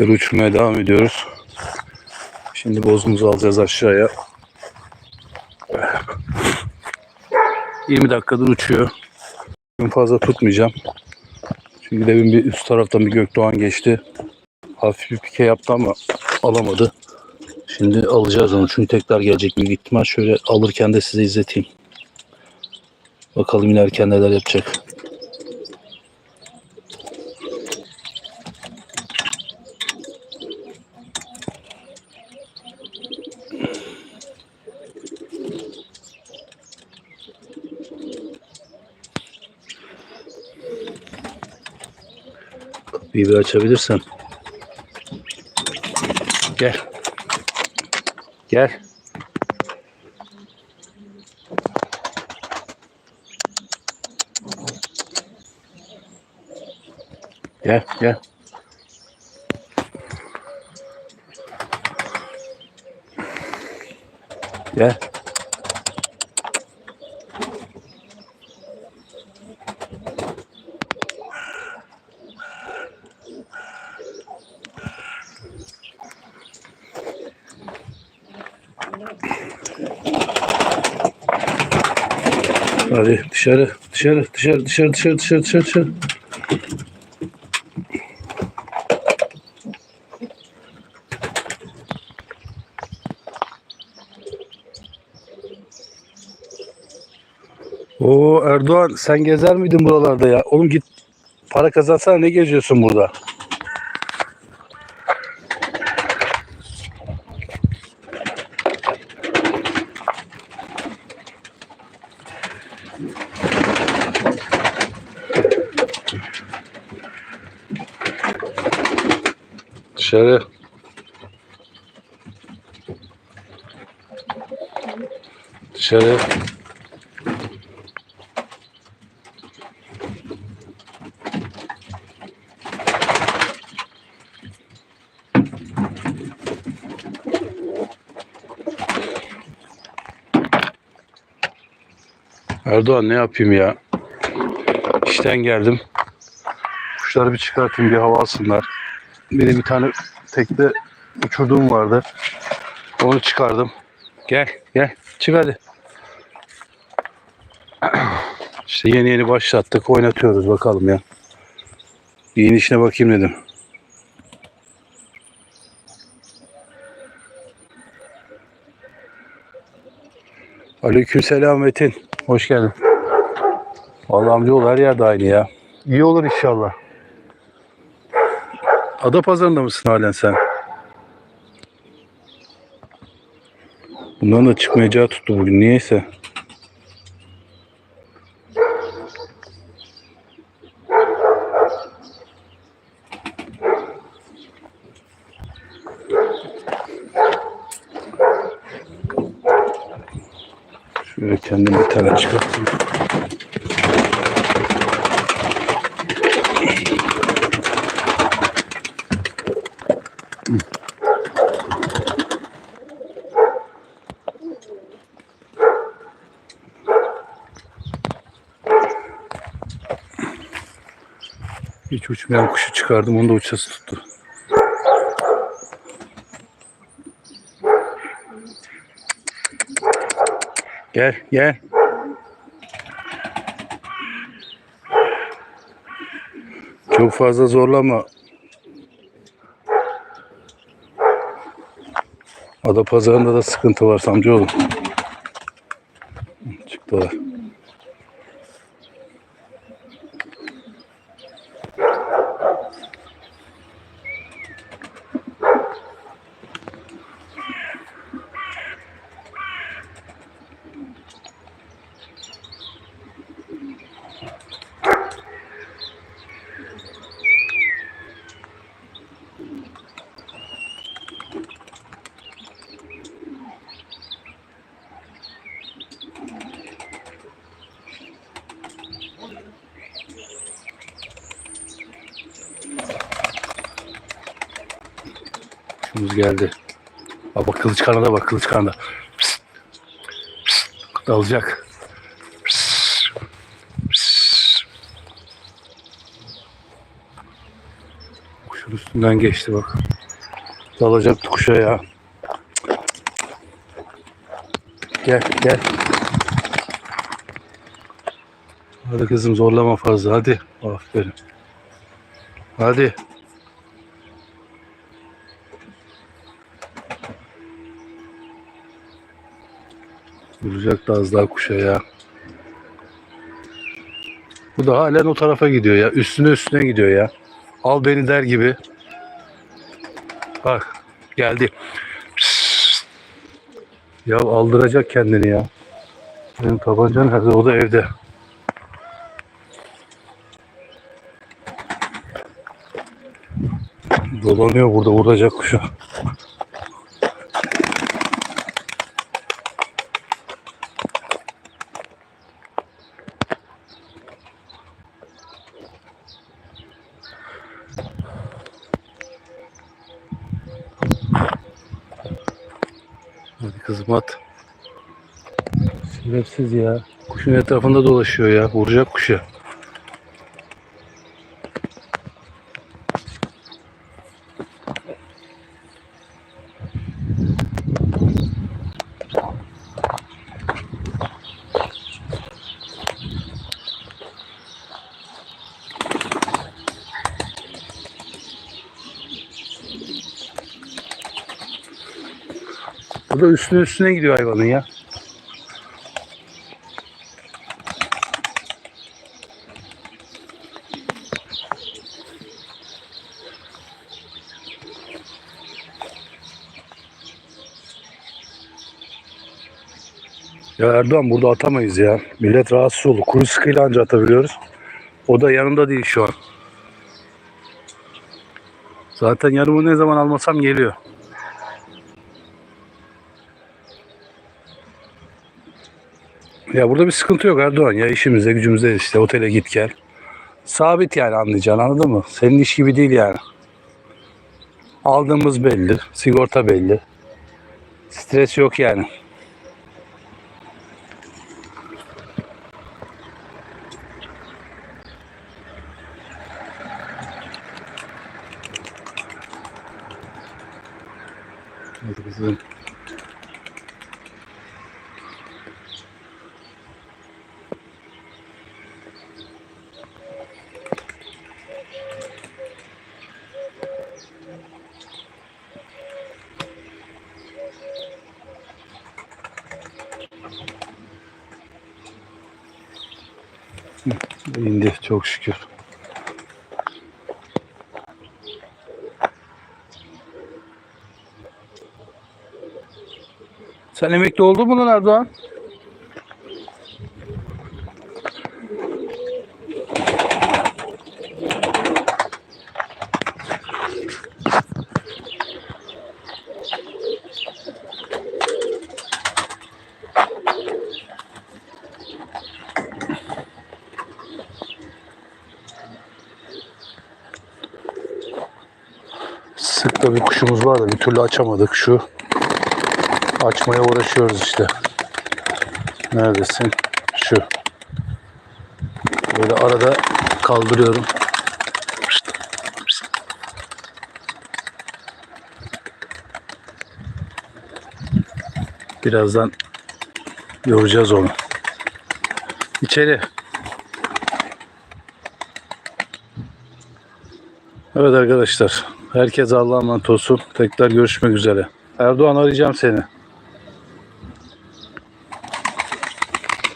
Rüzgarı uçurmaya devam ediyoruz. Şimdi bozumuzu alacağız aşağıya. 20 dakikadır uçuyor. Bugün fazla tutmayacağım. Çünkü demin bir üst taraftan bir gökdoğan geçti. Hafif bir pike yaptı ama alamadı. Şimdi alacağız onu çünkü tekrar gelecek büyük ihtimal. Şöyle alırken de size izleteyim. Bakalım inerken neler yapacak. Kapıyı bir açabilirsen. Gel. Gel. Gel, gel. Gel. Hadi dışarı, dışarı, dışarı, dışarı, dışarı, dışarı, dışarı, dışarı. Oo Erdoğan sen gezer miydin buralarda ya? Oğlum git para kazansana ne geziyorsun burada? Dışarı. Dışarı. Erdoğan ne yapayım ya? İşten geldim. Kuşları bir çıkartayım bir hava alsınlar. Benim bir tane tekte uçurduğum vardı. Onu çıkardım. Gel gel çık hadi. İşte yeni yeni başlattık oynatıyoruz bakalım ya. Bir yeni işine bakayım dedim. Aleykümselam Metin. Hoş geldin. Vallahi amcaoğlu her yerde aynı ya. İyi olur inşallah. Ada pazarında mısın halen sen? Bundan da çıkmayacağı tuttu bugün niyeyse. Şöyle kendim bir tane çıkartayım. Hiç uçmayan kuşu çıkardım. Onu da uçası tuttu. Gel gel. Çok fazla zorlama. Ada pazarında da sıkıntı var amcaoğlu. Çıktılar. Kuşumuz geldi. Bak bak kılıç kanada bak kılıç kanada. Psst. Psst. Dalacak. Üstünden geçti bak. Dalacaktı kuşa ya. Gel gel. Hadi kızım zorlama fazla hadi. Aferin. Hadi. Vuracaktı az daha kuşa ya. Bu da halen o tarafa gidiyor ya. Üstüne üstüne gidiyor ya. Al beni der gibi. Bak geldi. Psst. Ya aldıracak kendini ya. Benim tabanca nerede? O da evde. Dolanıyor burada vuracak kuşa. Hadi kızım at. Şerefsiz ya. Kuşun etrafında dolaşıyor ya. Vuracak kuşa. Bu da üstüne üstüne gidiyor hayvanın ya. Ya Erdoğan burada atamayız ya. Millet rahatsız olur. Kuru sıkıyla anca atabiliyoruz. O da yanımda değil şu an. Zaten yanımı ne zaman almasam geliyor. Ya burada bir sıkıntı yok Erdoğan. Ya işimize gücümüze işte otele git gel. Sabit yani anlayacaksın anladın mı? Senin iş gibi değil yani. Aldığımız belli. Sigorta belli. Stres yok yani. Hadi kızım. İndi çok şükür. Sen emekli oldun mu lan Erdoğan? Sık da bir kuşumuz var da bir türlü açamadık şu. Açmaya uğraşıyoruz işte. Neredesin? Şu. Böyle arada kaldırıyorum. Birazdan yoracağız onu. İçeri. Evet arkadaşlar. Herkese Allah'a emanet olsun. Tekrar görüşmek üzere. Erdoğan arayacağım seni.